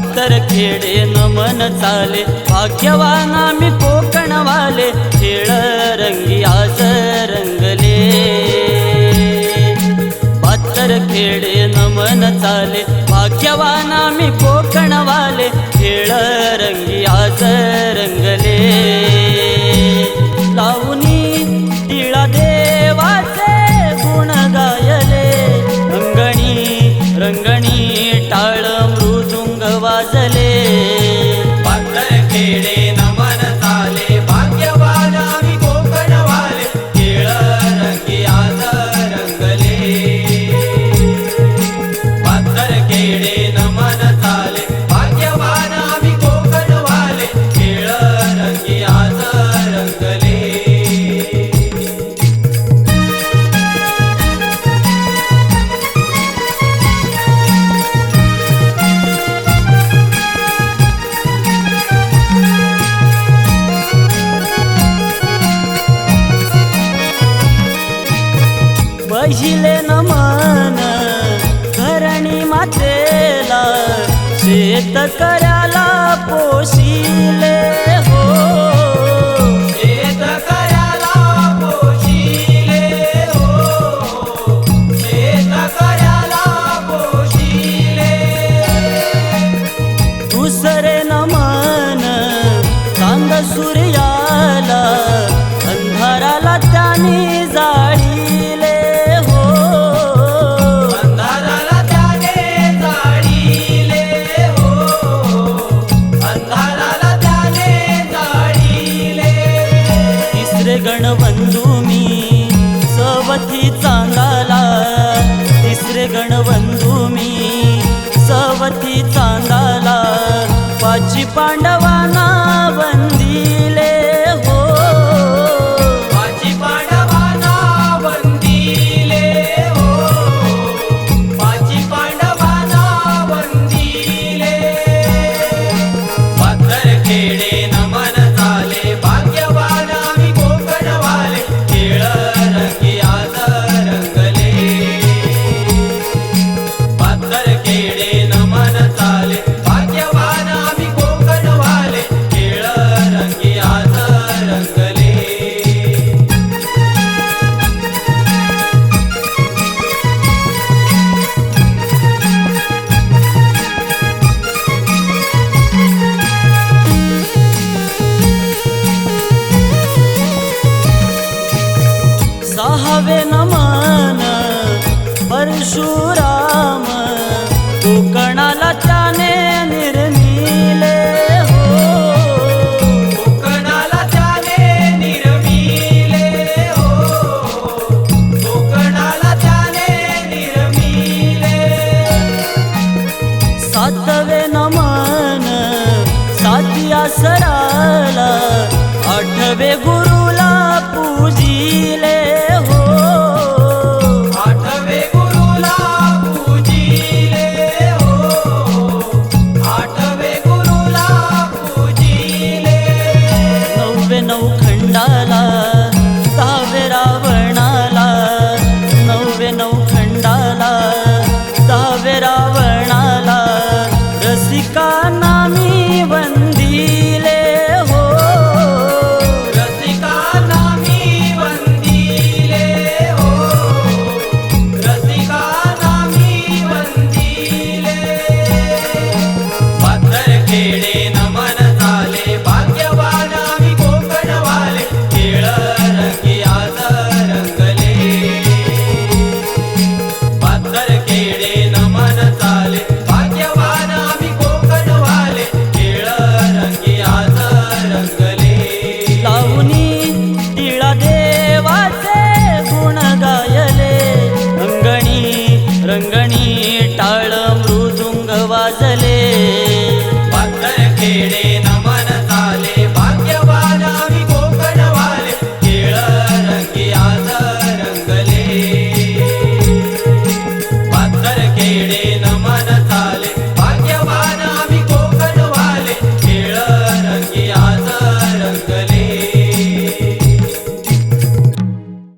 खेडे नमन चाले. भाग्यवान आम्ही कोकणवाले खेळ रंगी आज रंगले. बहात्तर खेडे नमन चाले भाग्यवान आम्ही कोकणवाले खेळ रंगी आज रंगले. लावणी तिळा देवाचे गुण गायले. रंगणी रंगणी पहिले नमन धरणी मातेला शेतकऱ्याला पोशिले. सवथी चांदाला. तिसरे गणबंधू मी सवथी चांदाला. पाची पांडवाना सहावे नमन परशुराम कोकणाला त्याने निर्मिले हो. कोकणाला त्याने निर्मिले हो. कोकणाला त्याने निर्मिले. सातवे नमन सातिया सराला आठवे गुरुला 和你。